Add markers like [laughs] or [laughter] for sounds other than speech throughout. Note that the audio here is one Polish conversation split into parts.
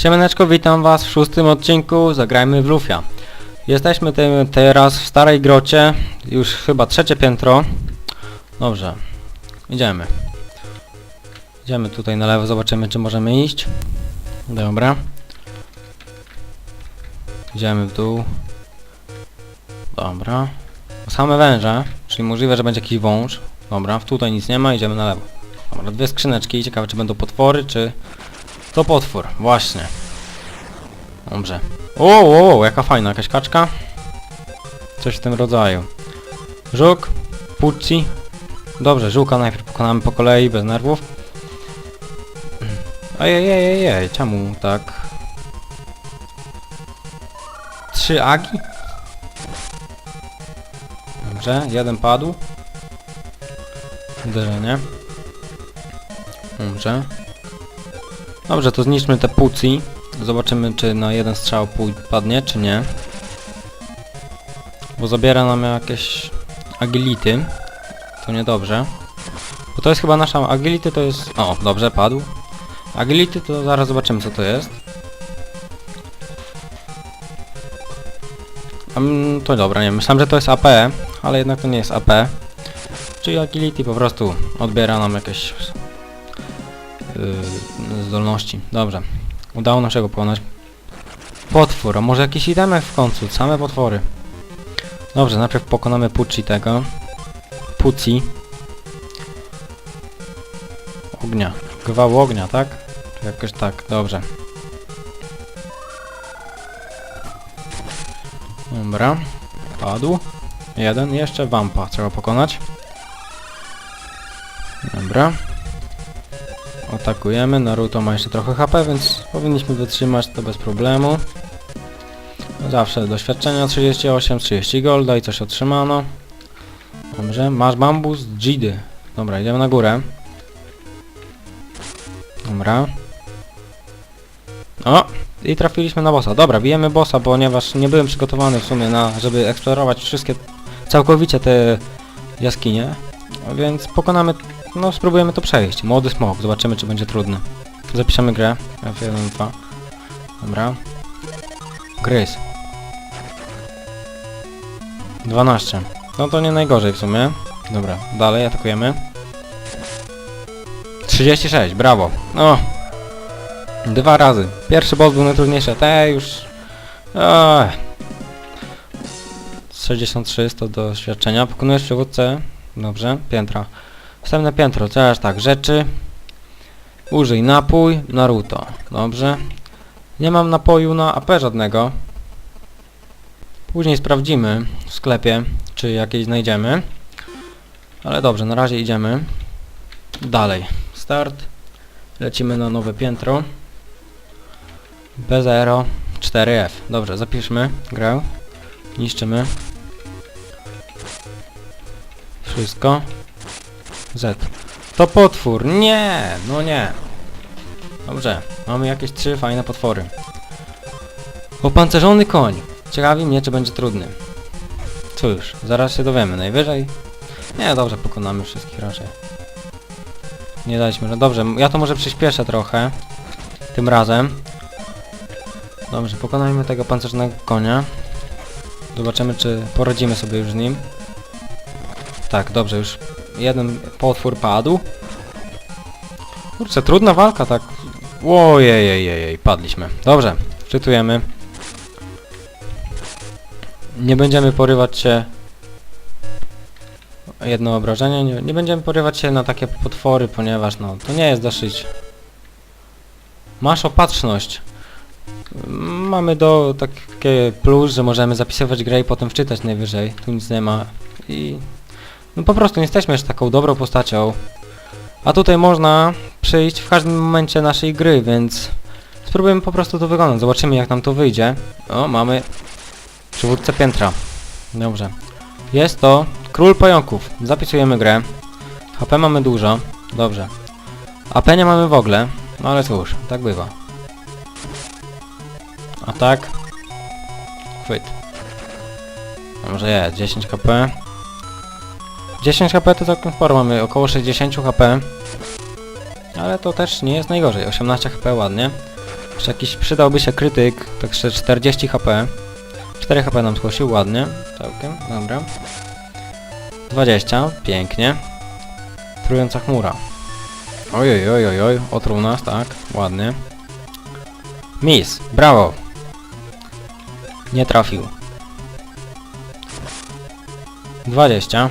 Siemaneczko, witam was w szóstym odcinku Zagrajmy w Lufia. Jesteśmy te, teraz w starej grocie, już chyba trzecie piętro. Dobrze, idziemy. Idziemy tutaj na lewo, zobaczymy czy możemy iść. Dobra. Idziemy w dół. Dobra. Same węże, czyli możliwe, że będzie jakiś wąż. Dobra, tutaj nic nie ma, idziemy na lewo. Dobra, dwie skrzyneczki, ciekawe czy będą potwory, czy... To potwór, właśnie. Dobrze. O, o, jaka fajna, jakaś kaczka. Coś w tym rodzaju. Żuk, pucci. Dobrze, żuka najpierw pokonamy po kolei, bez nerwów. Ojej, ojej, ojej, czemu tak? Trzy agi? Dobrze, jeden padł. Uderzenie. Dobrze. Dobrze, to zniszczmy te puci. Zobaczymy, czy na jeden strzał padnie, czy nie. Bo zabiera nam jakieś agility. To niedobrze. Bo to jest chyba nasza agility, to jest... O, dobrze, padł. Agility to zaraz zobaczymy, co to jest. Um, to dobra, nie myślałem, że to jest AP, ale jednak to nie jest AP. Czyli agility po prostu odbiera nam jakieś zdolności. Dobrze. Udało nam się go pokonać. Potwór, a może jakiś itemek w końcu? Same potwory. Dobrze, najpierw pokonamy Pucci tego. Pucci. Ognia. Gwał ognia, tak? Czy jakoś tak, dobrze. Dobra. Padł. Jeden. Jeszcze wampa trzeba pokonać. Dobra. Atakujemy. Naruto ma jeszcze trochę HP, więc powinniśmy wytrzymać to bez problemu. Zawsze doświadczenia 38, 30 golda i coś otrzymano. Dobrze. Masz bambus Gidy. Dobra, idziemy na górę. Dobra. O! I trafiliśmy na bossa. Dobra, bijemy bossa, ponieważ nie byłem przygotowany w sumie na, żeby eksplorować wszystkie, całkowicie te jaskinie. Więc pokonamy, no spróbujemy to przejść. Młody smok, zobaczymy czy będzie trudny. Zapiszemy grę. F1, 2. Dobra. Gryz. 12. No to nie najgorzej w sumie. Dobra, dalej atakujemy. 36, brawo. O! Dwa razy. Pierwszy boss był najtrudniejszy, te już... Ech. 63 jest to doświadczenia. Pokonujesz przywódcę. Dobrze, piętra. Następne piętro, teraz tak, rzeczy. Użyj napój, Naruto. Dobrze. Nie mam napoju na AP żadnego. Później sprawdzimy w sklepie, czy jakieś znajdziemy. Ale dobrze, na razie idziemy. Dalej. Start. Lecimy na nowe piętro. B0 4F. Dobrze, zapiszmy grę. Niszczymy. Wszystko. Z. To potwór. Nie! No nie. Dobrze. Mamy jakieś trzy fajne potwory. Opancerzony koń. Ciekawi mnie, czy będzie trudny. Cóż, zaraz się dowiemy. Najwyżej... Nie, dobrze, pokonamy wszystkich raczej. Nie daliśmy, no dobrze, ja to może przyspieszę trochę. Tym razem. Dobrze, pokonajmy tego pancernego konia. Zobaczymy, czy poradzimy sobie już z nim. Tak, dobrze, już jeden potwór padł. Kurczę, trudna walka, tak. Ojej, padliśmy. Dobrze, czytujemy. Nie będziemy porywać się... Jedno obrażenie, nie, nie będziemy porywać się na takie potwory, ponieważ no, to nie jest dosyć... Masz opatrzność. Mamy do takie plus, że możemy zapisywać grę i potem wczytać najwyżej. Tu nic nie ma. I no po prostu nie jesteśmy już taką dobrą postacią. A tutaj można przyjść w każdym momencie naszej gry, więc spróbujemy po prostu to wykonać. Zobaczymy jak nam to wyjdzie. O, mamy przywódcę piętra. Dobrze. Jest to król pająków. Zapisujemy grę. HP mamy dużo. Dobrze. AP nie mamy w ogóle. No ale cóż, tak bywa. A tak. Chwyt. Dobrze jest, 10 HP. 10 HP to całkiem sporo, mamy około 60 HP. Ale to też nie jest najgorzej, 18 HP ładnie. Jeszcze jakiś przydałby się krytyk, także 40 HP. 4 HP nam zgłosił, ładnie. Całkiem, dobra. 20, pięknie. Trująca chmura. Oj, oj, oj, oj, oj, otruł nas, tak, ładnie. Miss, brawo. Nie trafił. 20.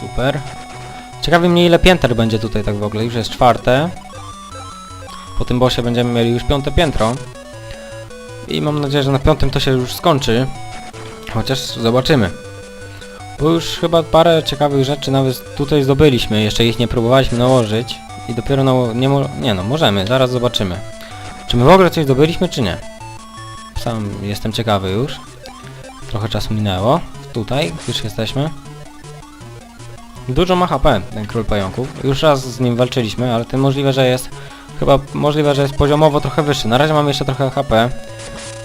Super. Ciekawi mnie ile pięter będzie tutaj tak w ogóle, już jest czwarte. Po tym bossie będziemy mieli już piąte piętro. I mam nadzieję, że na piątym to się już skończy. Chociaż zobaczymy. Bo już chyba parę ciekawych rzeczy nawet tutaj zdobyliśmy, jeszcze ich nie próbowaliśmy nałożyć. I dopiero na... nie, nie no, możemy, zaraz zobaczymy. Czy my w ogóle coś zdobyliśmy, czy nie? Sam jestem ciekawy już. Trochę czasu minęło. Tutaj już jesteśmy. Dużo ma HP ten król pająków. Już raz z nim walczyliśmy, ale tym możliwe, że jest chyba możliwe, że jest poziomowo trochę wyższy. Na razie mamy jeszcze trochę HP,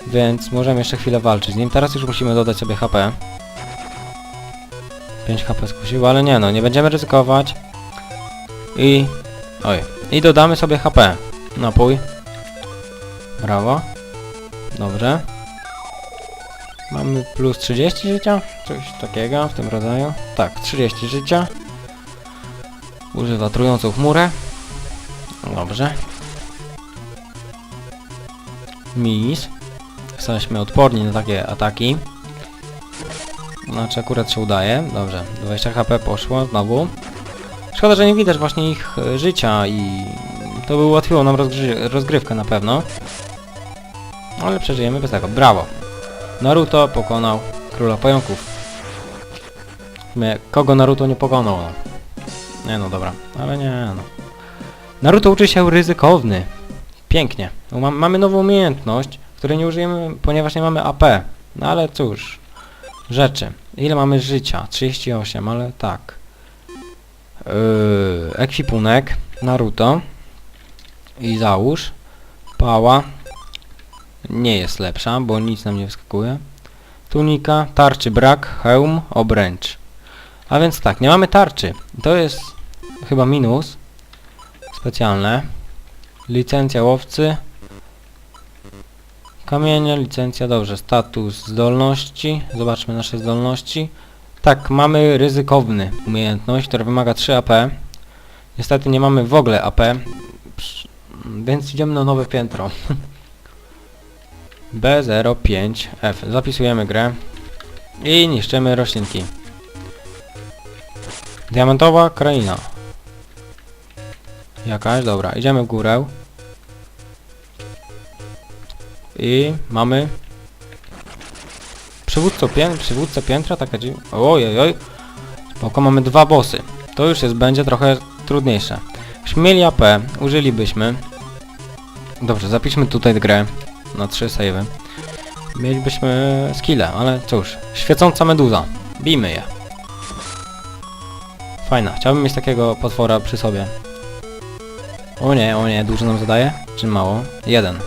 więc możemy jeszcze chwilę walczyć z nim. Teraz już musimy dodać sobie HP. 5 HP skusiło, ale nie no, nie będziemy ryzykować. I... Oj. I dodamy sobie HP. Napój. Brawo. Dobrze. Mamy plus 30 życia? Coś takiego w tym rodzaju. Tak, 30 życia. Używa trującą chmurę. Dobrze. Mis. Jesteśmy odporni na takie ataki. Znaczy akurat się udaje. Dobrze. 20 HP poszło znowu. Szkoda, że nie widać właśnie ich e, życia i to by ułatwiło nam rozgry rozgrywkę na pewno. Ale przeżyjemy bez tego. Brawo. Naruto pokonał króla pająków. Kogo Naruto nie pokonał? No. Nie no, dobra. Ale nie no. Naruto uczy się ryzykowny. Pięknie. No, ma, mamy nową umiejętność, której nie użyjemy, ponieważ nie mamy AP. No ale cóż. Rzeczy. Ile mamy życia? 38, ale tak. Yy, ekwipunek. Naruto. I załóż. Pała. Nie jest lepsza, bo nic nam nie wyskakuje. Tunika, tarczy brak, hełm, obręcz. A więc tak, nie mamy tarczy. To jest chyba minus. Specjalne. Licencja łowcy. Kamienie, licencja, dobrze. Status zdolności. Zobaczmy nasze zdolności. Tak, mamy ryzykowny umiejętność, która wymaga 3 AP. Niestety nie mamy w ogóle AP. Więc idziemy na nowe piętro. [laughs] B05F. Zapisujemy grę. I niszczymy roślinki. Diamentowa kraina. Jakaś, dobra. Idziemy w górę. I mamy... Przywódcę, pię przywódcę piętra, taka dziw... Ojej, oj. Spoko, mamy dwa bossy. To już jest, będzie trochę trudniejsze. Byśmy mieli AP, użylibyśmy. Dobrze, zapiszmy tutaj grę na trzy savey. Mielibyśmy skille, ale cóż. Świecąca meduza. Bijmy je. Fajna. Chciałbym mieć takiego potwora przy sobie. O nie, o nie, dużo nam zadaje? Czy mało? Jeden.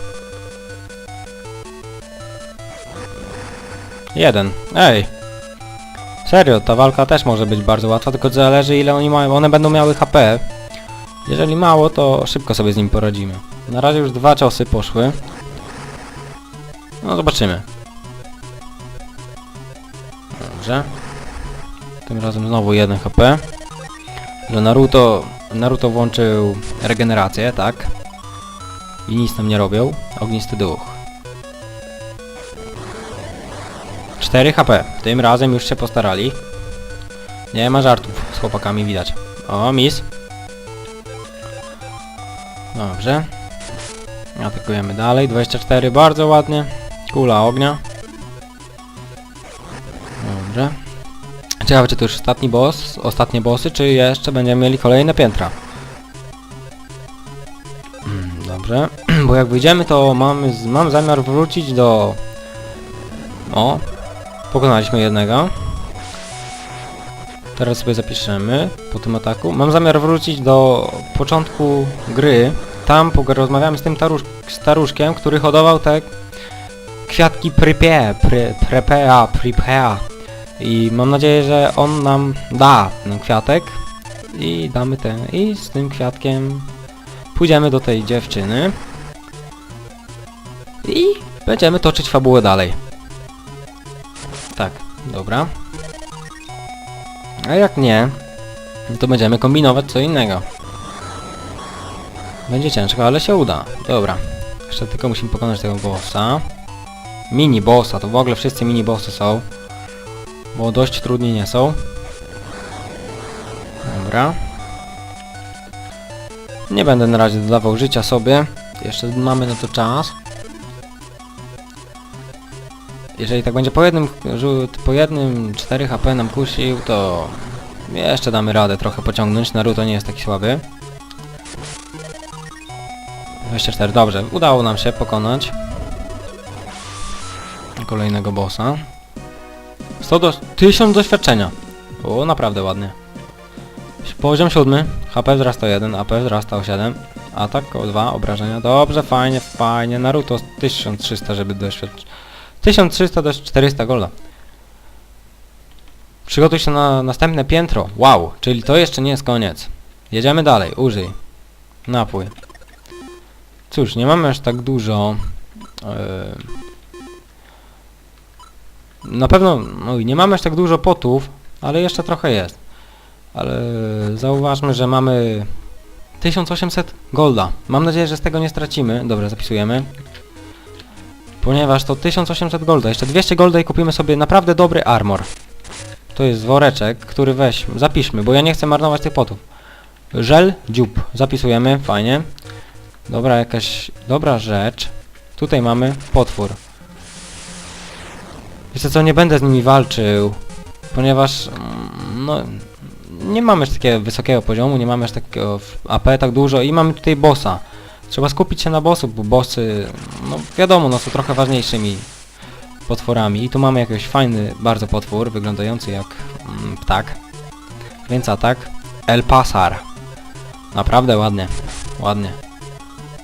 Jeden. Ej! Serio, ta walka też może być bardzo łatwa, tylko zależy ile oni mają. One będą miały HP. Jeżeli mało, to szybko sobie z nim poradzimy. Na razie już dwa ciosy poszły. No zobaczymy. Dobrze. Tym razem znowu 1 HP. Że Naruto... Naruto włączył regenerację, tak? I nic nam nie robią. Ognisty duch. 4 HP. Tym razem już się postarali. Nie ma żartów z chłopakami widać. O, mis. Dobrze. Atakujemy dalej. 24, bardzo ładnie. Kula ognia. Dobrze. Ciekawe, czy to już ostatni boss, ostatnie bossy, czy jeszcze będziemy mieli kolejne piętra. Mm, Dobrze, [clears throat] bo jak wyjdziemy, to mamy, mam zamiar wrócić do... O, pokonaliśmy jednego. Teraz sobie zapiszemy po tym ataku. Mam zamiar wrócić do początku gry. Tam porozmawiamy z tym tarusz, staruszkiem, który hodował te kwiatki prypie, pry, prepea, pripea. I mam nadzieję, że on nam da ten kwiatek. I damy ten. I z tym kwiatkiem pójdziemy do tej dziewczyny. i będziemy toczyć fabułę dalej. Tak, dobra. A jak nie, to będziemy kombinować co innego. Będzie ciężko, ale się uda. Dobra. Jeszcze tylko musimy pokonać tego bossa. Mini bossa, to w ogóle wszyscy mini bossy są. Bo dość trudni nie są. Dobra. Nie będę na razie dodawał życia sobie. Jeszcze mamy na to czas. Jeżeli tak będzie po jednym, po jednym 4 HP nam kusił, to jeszcze damy radę trochę pociągnąć. Naruto nie jest taki słaby. 24, dobrze. Udało nam się pokonać kolejnego bossa. 100 do... 1000 doświadczenia. O, naprawdę ładnie. Poziom 7. HP wzrasta 1, AP wzrasta o 7. Atak o 2, obrażenia. Dobrze, fajnie, fajnie. Naruto 1300, żeby doświadczyć. 1300 do 400 golda. Przygotuj się na następne piętro. Wow, czyli to jeszcze nie jest koniec. Jedziemy dalej, użyj. Napój. Cóż, nie mamy aż tak dużo. Yy, na pewno, no i nie mamy aż tak dużo potów, ale jeszcze trochę jest. Ale zauważmy, że mamy 1800 golda. Mam nadzieję, że z tego nie stracimy. Dobra, zapisujemy. Ponieważ to 1800 golda. Jeszcze 200 golda i kupimy sobie naprawdę dobry armor. To jest woreczek, który weź, zapiszmy, bo ja nie chcę marnować tych potów. Żel, dziób. Zapisujemy, fajnie. Dobra, jakaś dobra rzecz. Tutaj mamy potwór. Wiecie co, nie będę z nimi walczył, ponieważ mm, no nie mamy aż takiego wysokiego poziomu, nie mamy aż takiego AP tak dużo i mamy tutaj bossa. Trzeba skupić się na bossu, bo bossy, no wiadomo, no są trochę ważniejszymi potworami. I tu mamy jakiś fajny bardzo potwór, wyglądający jak mm, ptak. Więc atak. El Pasar. Naprawdę ładnie. Ładnie.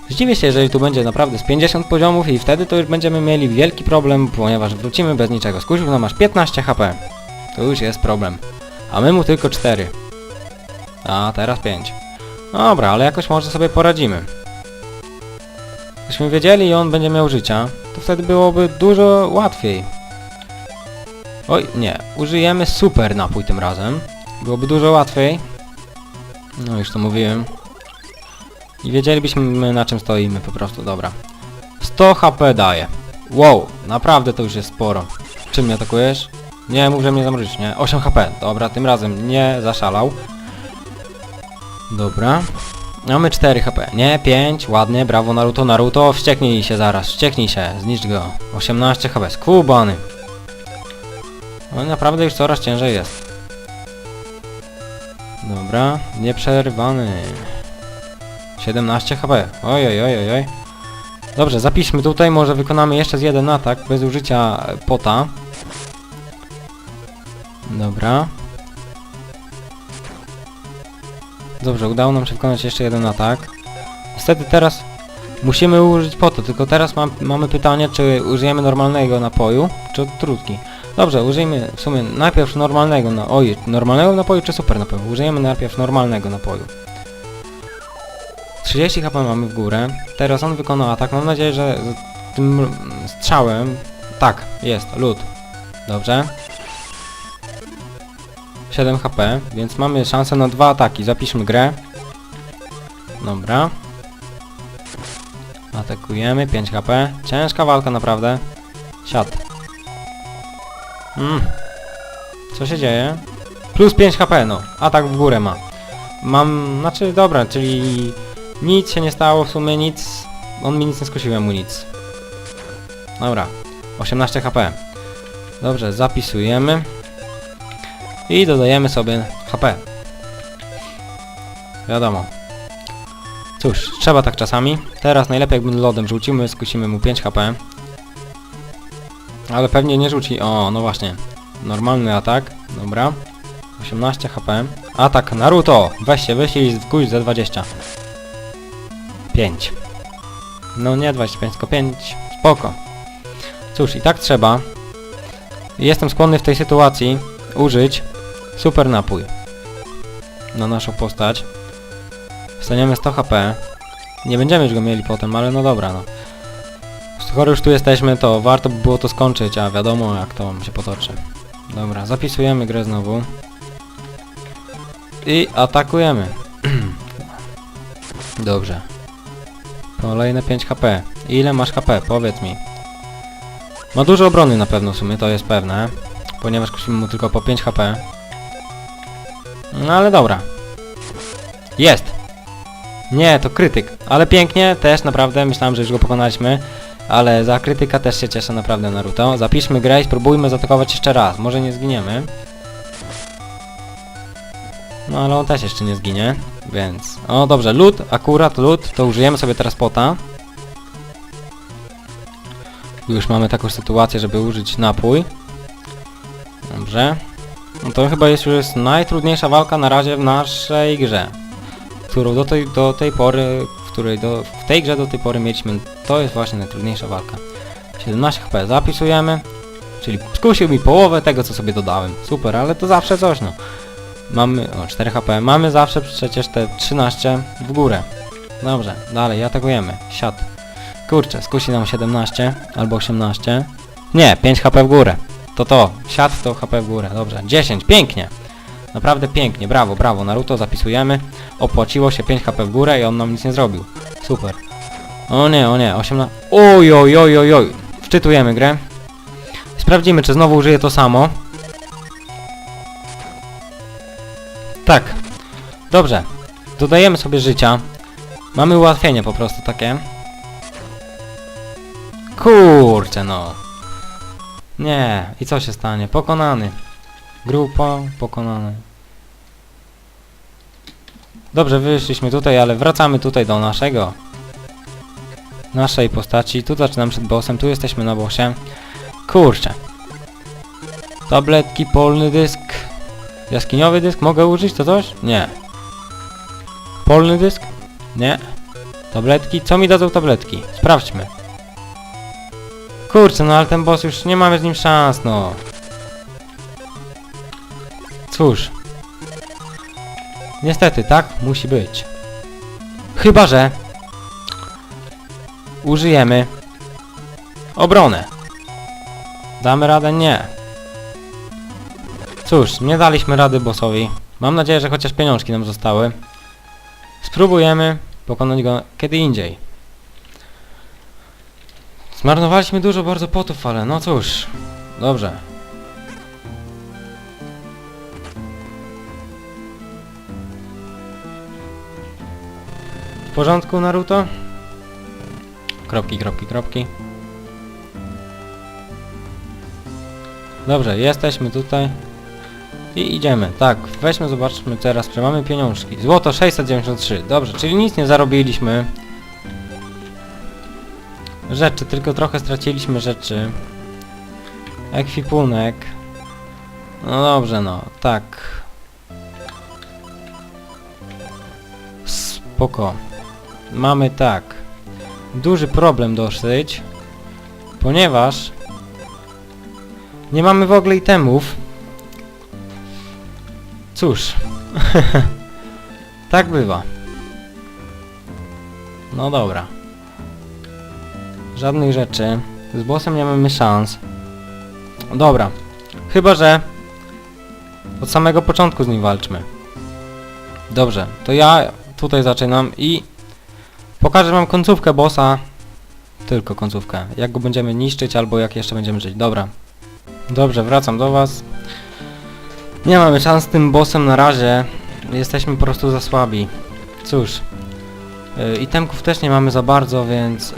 Zdziwię się, jeżeli tu będzie naprawdę z 50 poziomów i wtedy to już będziemy mieli wielki problem, ponieważ wrócimy bez niczego. Skusił nam masz 15 HP. To już jest problem. A my mu tylko 4. A, teraz 5. Dobra, ale jakoś może sobie poradzimy. Gdybyśmy wiedzieli i on będzie miał życia, to wtedy byłoby dużo łatwiej. Oj, nie. Użyjemy super napój tym razem. Byłoby dużo łatwiej. No już to mówiłem. I wiedzielibyśmy na czym stoimy po prostu, dobra. 100 HP daje. Wow, naprawdę to już jest sporo. Czym mnie atakujesz? Nie, mów, że mnie zamrozisz, nie? 8 HP. Dobra, tym razem nie zaszalał. Dobra. Mamy 4 HP. Nie, 5. Ładnie, brawo Naruto. Naruto, wścieknij się zaraz. Wścieknij się. Zniszcz go. 18 HP. Skubany. No naprawdę już coraz ciężej jest. Dobra. Nieprzerwany. 17 HP. Oj, oj, oj, oj, oj. Dobrze, zapiszmy tutaj. Może wykonamy jeszcze z jeden atak bez użycia pota. Dobra. Dobrze, udało nam się wykonać jeszcze jeden atak. Niestety teraz musimy użyć pota, tylko teraz mam, mamy pytanie, czy użyjemy normalnego napoju, czy trutki. Dobrze, użyjmy w sumie najpierw normalnego na... Oj, normalnego napoju czy super napoju? Użyjemy najpierw normalnego napoju. 30 HP mamy w górę. Teraz on wykonał atak. Mam nadzieję, że tym strzałem... Tak, jest, lód. Dobrze. 7 HP, więc mamy szansę na dwa ataki. Zapiszmy grę. Dobra. Atakujemy, 5 HP. Ciężka walka naprawdę. Siad. Mm. Co się dzieje? Plus 5 HP, no. Atak w górę ma. Mam, znaczy dobra, czyli nic się nie stało w sumie, nic. On mi nic nie skusiłem mu nic. Dobra. 18 HP. Dobrze, zapisujemy. I dodajemy sobie HP. Wiadomo. Cóż, trzeba tak czasami. Teraz najlepiej jakby lodem rzucimy, skusimy mu 5 HP. Ale pewnie nie rzuci. O, no właśnie. Normalny atak. Dobra. 18 HP. Atak Naruto! Weź się, i wkuś za 20. 5. No nie 25, tylko 5. Spoko. Cóż, i tak trzeba. Jestem skłonny w tej sytuacji użyć super napój na naszą postać. Staniemy 100 HP. Nie będziemy już go mieli potem, ale no dobra, no. Skoro już tu jesteśmy, to warto by było to skończyć, a wiadomo jak to się potoczy. Dobra, zapisujemy grę znowu. I atakujemy. [clears throat] Dobrze. Kolejne 5 HP. Ile masz HP? Powiedz mi. Ma dużo obrony na pewno w sumie, to jest pewne. Ponieważ kusimy mu tylko po 5 HP. No ale dobra. Jest! Nie, to krytyk. Ale pięknie, też naprawdę, myślałem, że już go pokonaliśmy. Ale za krytyka też się cieszę naprawdę Naruto. Zapiszmy grę i spróbujmy zaatakować jeszcze raz. Może nie zginiemy. No ale on też jeszcze nie zginie, więc... O dobrze, lód, akurat lód, to użyjemy sobie teraz pota. Już mamy taką sytuację, żeby użyć napój. Dobrze. No to chyba jest już jest najtrudniejsza walka na razie w naszej grze. Którą do tej, do tej pory, w której do, w tej grze do tej pory mieliśmy, to jest właśnie najtrudniejsza walka. 17 HP zapisujemy, czyli skusił mi połowę tego, co sobie dodałem. Super, ale to zawsze coś, no. Mamy, o 4 HP, mamy zawsze przecież te 13 w górę. Dobrze, dalej, atakujemy. Siad. Kurczę, skusi nam 17 albo 18. Nie, 5 HP w górę. To to, siad to HP w górę, dobrze. 10, pięknie. Naprawdę pięknie, brawo, brawo, Naruto zapisujemy. Opłaciło się 5 HP w górę i on nam nic nie zrobił. Super. O nie, o nie, 18... Oj, oj, oj, oj, oj. Wczytujemy grę. Sprawdzimy, czy znowu użyję to samo. Tak. Dobrze. Dodajemy sobie życia. Mamy ułatwienie po prostu takie. Kurczę no. Nie. I co się stanie? Pokonany. Grupa pokonany. Dobrze, wyszliśmy tutaj, ale wracamy tutaj do naszego naszej postaci. Tu zaczynamy przed bossem, tu jesteśmy na bossie. Kurczę. Tabletki, polny dysk. Jaskiniowy dysk? Mogę użyć to coś? Nie. Polny dysk? Nie. Tabletki? Co mi dadzą tabletki? Sprawdźmy. Kurczę, no ale ten boss już nie mamy z nim szans, no. Cóż. Niestety, tak musi być. Chyba, że użyjemy obronę. Damy radę? Nie. Cóż, nie daliśmy rady bossowi. Mam nadzieję, że chociaż pieniążki nam zostały. Spróbujemy pokonać go kiedy indziej. Zmarnowaliśmy dużo bardzo potów, ale no cóż. Dobrze. W porządku, Naruto? Kropki, kropki, kropki. Dobrze, jesteśmy tutaj. I idziemy. Tak, weźmy, zobaczmy teraz, czy mamy pieniążki. Złoto 693. Dobrze, czyli nic nie zarobiliśmy. Rzeczy, tylko trochę straciliśmy rzeczy. Ekwipunek. No dobrze, no, tak. Spoko. Mamy tak. Duży problem dosyć. Ponieważ nie mamy w ogóle itemów. Cóż. [laughs] tak bywa. No dobra. Żadnych rzeczy. Z bossem nie mamy szans. Dobra. Chyba, że od samego początku z nim walczmy. Dobrze, to ja tutaj zaczynam i pokażę wam końcówkę bossa. Tylko końcówkę. Jak go będziemy niszczyć albo jak jeszcze będziemy żyć. Dobra. Dobrze, wracam do was. Nie mamy szans z tym bossem na razie. Jesteśmy po prostu za słabi. Cóż. Yy, itemków też nie mamy za bardzo, więc... Yy,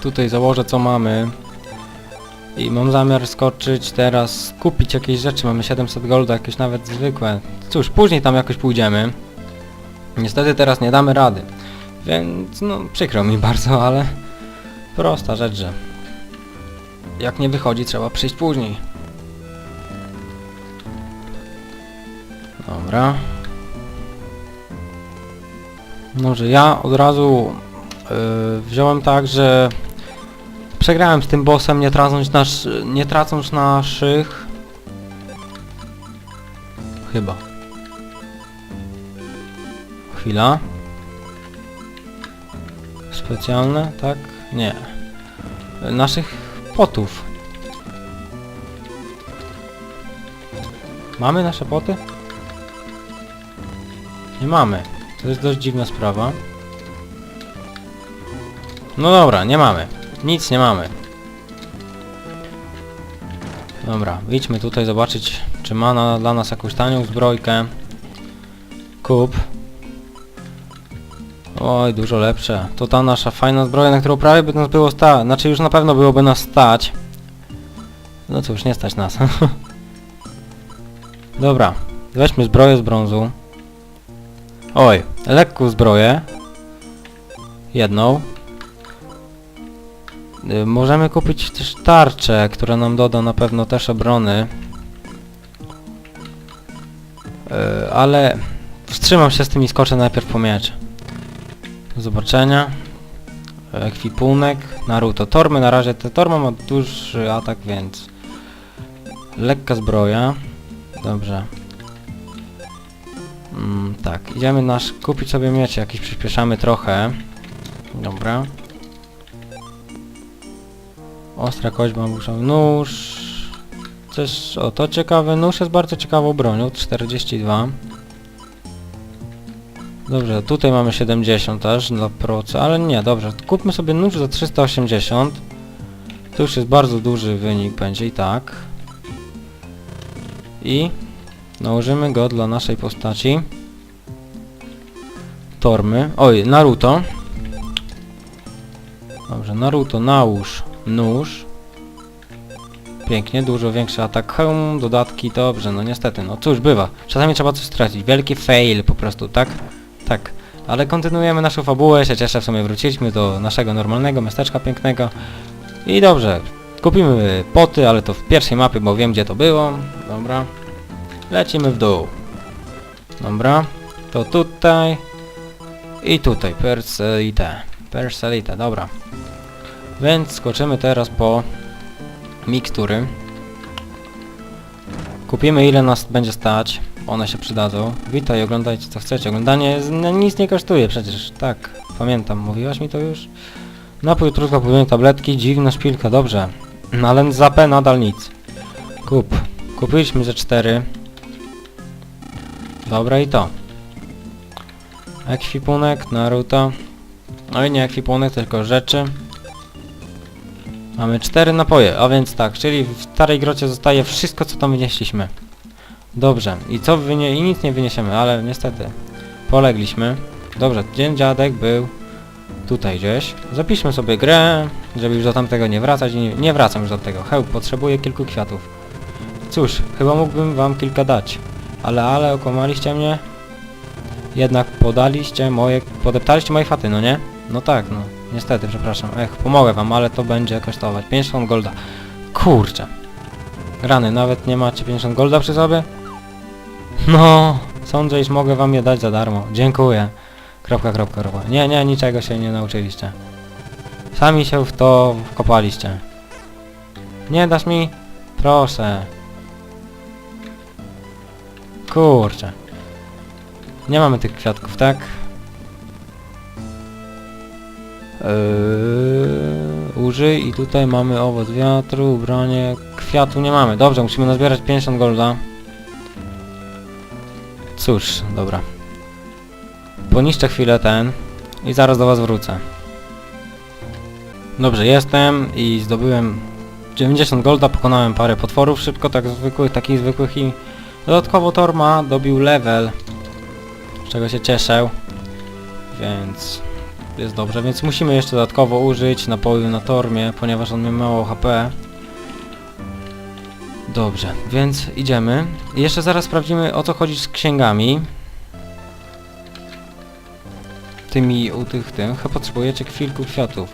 tutaj założę co mamy. I mam zamiar skoczyć teraz, kupić jakieś rzeczy. Mamy 700 golda, jakieś nawet zwykłe. Cóż, później tam jakoś pójdziemy. Niestety teraz nie damy rady. Więc no przykro mi [laughs] bardzo, ale prosta rzecz, że jak nie wychodzi, trzeba przyjść później. Dobra. No, że ja od razu yy, wziąłem tak, że przegrałem z tym bossem, nie tracąc, nasz, nie tracąc naszych... Chyba. Chwila. specjalne, tak? Nie. Naszych potów. Mamy nasze poty? Nie mamy. To jest dość dziwna sprawa. No dobra, nie mamy. Nic nie mamy. Dobra, idźmy tutaj zobaczyć, czy ma na, dla nas jakąś tanią zbrojkę. Kup. Oj, dużo lepsze. To ta nasza fajna zbroja, na którą prawie by nas było stać. Znaczy już na pewno byłoby nas stać. No cóż, nie stać nas. [laughs] Dobra, weźmy zbroję z brązu. Oj, lekką zbroję. Jedną. Y, Możemy kupić też tarczę, która nam doda na pewno też obrony. Y, Ale wstrzymam się z tym i skoczę najpierw po miecz. Do zobaczenia. Ekwipunek. Naruto. Tormy na razie. Te Torma ma duży atak, więc... Lekka zbroja. Dobrze. Mm, tak, idziemy nasz kupić sobie miecz jakiś, przyspieszamy trochę. Dobra. Ostra kość, bambuszowy nóż. Też, o to ciekawe, nóż jest bardzo ciekawą bronią, 42. Dobrze, tutaj mamy 70 też dla proce, ale nie, dobrze, kupmy sobie nóż za 380. To już jest bardzo duży wynik będzie i tak. I nałożymy go dla naszej postaci. Tormy. Oj, Naruto. Dobrze, Naruto, nałóż nóż. Pięknie, dużo większy atak. Hełm, dodatki, dobrze, no niestety, no cóż, bywa. Czasami trzeba coś stracić. Wielki fail po prostu, tak? Tak. Ale kontynuujemy naszą fabułę, się cieszę, w sumie wróciliśmy do naszego normalnego miasteczka pięknego. I dobrze, kupimy poty, ale to w pierwszej mapie, bo wiem gdzie to było. Dobra. Lecimy w dół. Dobra. To tutaj. I tutaj. Perselite. Perselite, dobra. Więc skoczymy teraz po mikstury. Kupimy ile nas będzie stać. One się przydadzą. Witaj, oglądajcie co chcecie. Oglądanie no, nic nie kosztuje przecież. Tak, pamiętam. Mówiłaś mi to już? Napój truska, podwójne tabletki, dziwna szpilka, dobrze. No ale za P nadal nic. Kup. Kupiliśmy ze cztery. Dobra i to. Ekwipunek, Naruto. No i nie ekwipunek, tylko rzeczy. Mamy cztery napoje, a więc tak, czyli w starej grocie zostaje wszystko co tam wynieśliśmy. Dobrze, i co wynie... i nic nie wyniesiemy, ale niestety polegliśmy. Dobrze, dzień dziadek był tutaj gdzieś. Zapiszmy sobie grę, żeby już do tamtego nie wracać i nie, nie wracam już do tego. Hełm, potrzebuję kilku kwiatów. Cóż, chyba mógłbym wam kilka dać. Ale, ale, okłamaliście mnie. Jednak podaliście moje... podeptaliście moje faty, no nie? No tak, no. Niestety, przepraszam. Ech, pomogę wam, ale to będzie kosztować. 50 golda. Kurczę. Rany, nawet nie macie 50 golda przy sobie? No, sądzę, iż mogę wam je dać za darmo. Dziękuję. Kropka, kropka, kropka. Nie, nie, niczego się nie nauczyliście. Sami się w to wkopaliście. Nie dasz mi? Proszę. Kurczę. Nie mamy tych kwiatków, tak? Yy, użyj i tutaj mamy owoc wiatru, ubranie, kwiatu nie mamy. Dobrze, musimy nazbierać 50 golda. Cóż, dobra. Poniszczę chwilę ten i zaraz do was wrócę. Dobrze, jestem i zdobyłem 90 golda, pokonałem parę potworów szybko, tak zwykłych, takich zwykłych i dodatkowo Torma dobił level, z czego się cieszę, więc jest dobrze, więc musimy jeszcze dodatkowo użyć napoju na Tormie, ponieważ on ma mało HP. Dobrze, więc idziemy. Jeszcze zaraz sprawdzimy o co chodzi z księgami. Tymi u tych tym. Chyba potrzebujecie kilku kwiatów.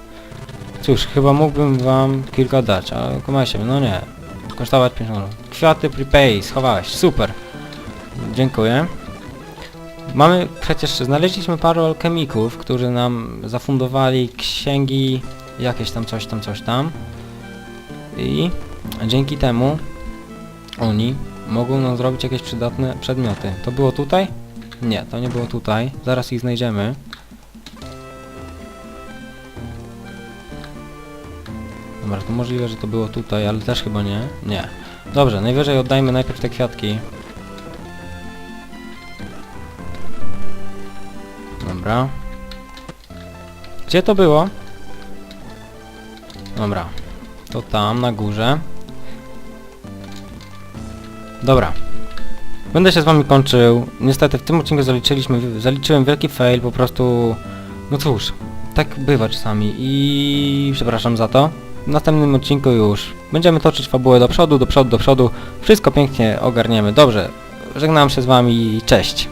Cóż, chyba mógłbym wam kilka dać, ale kumajcie, no nie. Kosztować 50 Kwiaty prepay, schowałeś, super. Dziękuję. Mamy, przecież znaleźliśmy paru alchemików, którzy nam zafundowali księgi, jakieś tam coś tam, coś tam. I dzięki temu oni mogą nam zrobić jakieś przydatne przedmioty. To było tutaj? Nie, to nie było tutaj. Zaraz ich znajdziemy. To możliwe, że to było tutaj, ale też chyba nie. Nie. Dobrze, najwyżej oddajmy najpierw te kwiatki. Dobra. Gdzie to było? Dobra. To tam, na górze. Dobra. Będę się z wami kończył. Niestety w tym odcinku zaliczyliśmy, zaliczyłem wielki fail, po prostu... No cóż, tak bywa czasami i przepraszam za to. Następnym odcinku już będziemy toczyć fabułę do przodu, do przodu, do przodu. Wszystko pięknie ogarniemy. Dobrze, żegnam się z wami i cześć.